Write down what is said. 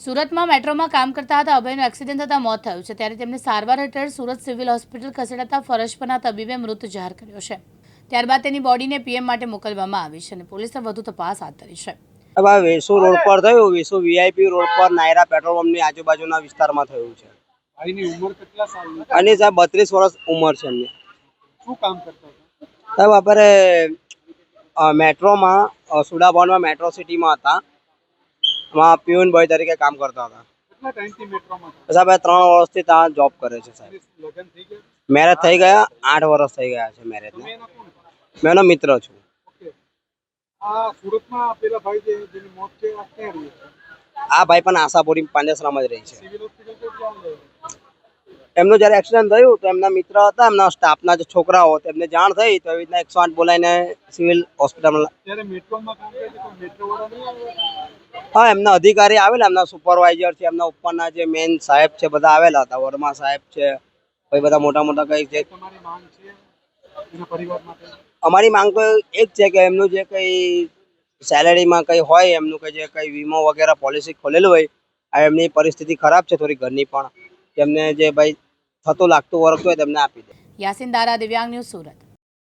સુરતમાં મેટ્રોમાં કામ કરતા હતા અભયનું એક્સિડન્ટ થતાં મોત થયું છે. ત્યારે તેમને સારવાર હેઠળ સુરત સિવિલ હોસ્પિટલ ખસેડાતા ફરજ પરના તબીબે મૃત જાહેર કર્યો છે. ત્યારબાદ તેની બોડીને પીએમ માટે મોકલવામાં આવી છે અને પોલીસે વધુ તપાસ હાથ ધરી છે. હવે વેસુ રોડ પર થયું. વેસુ વીઆઈપી રોડ પર નાયરા પેટ્રોલ પંપની આજુબાજુના વિસ્તારમાં થયું છે. ભાઈની ઉંમર કેટલા સાલની અને સાહેબ બત્રીસ વર્ષ ઉંમર છે એમની. શું કામ કરતા હતા? સાહેબ આપણે મેટ્રોમાં સુડાભવનમાં મેટ્રો સિટીમાં હતા. એમાં પ્યુન બોય તરીકે કામ કરતા હતા. કેટલા ટાઈમથી મેટ્રોમાં સાહેબ ત્રણ વર્ષથી ત્યાં જોબ કરે છે સાહેબ. લગ્ન થઈ ગયા? મેરેજ થઈ ગયા આઠ વર્ષ થઈ ગયા છે કોણ મેં એનો મિત્ર છું. આ સુરતમાં પેલા ભાઈ જે જેની મોત છે આ ક્યાં રહી છે? આ ભાઈ પણ આશાપુરી પાંડેસરામાં જ રહી છે. એમનું જ્યારે એક્સિડન્ટ થયું તો એમના મિત્ર હતા એમના સ્ટાફના જે છોકરાઓ તેમને જાણ થઈ તો એવી રીતના એકસો આઠ બોલાવીને સિવિલ હોસ્પિટલમાં હા, એમના અધિકારી આવેલા, એમના સુપરવાઇઝર છે, એમના ઉપરના જે મેન સાહેબ છે, બધા આવેલા હતા વર્મા સાહેબ છે, પછી બધા મોટા મોટા કઈ છે. અમારી માંગ તો એ જ છે કે એમનું જે કંઈ સેલેરીમાં કંઈ હોય, એમનું કઈ જે કંઈ વીમો વગેરે પોલિસી ખોલેલું હોય, આ એમની પરિસ્થિતિ ખરાબ છે, થોડી ઘરની પણ. તેમને જે ભાઈ થતું લાગતું વર્ક હોય તેમને આપી દે. યાસીન દારા, દિવ્યાંગ ન્યૂઝ સુરત.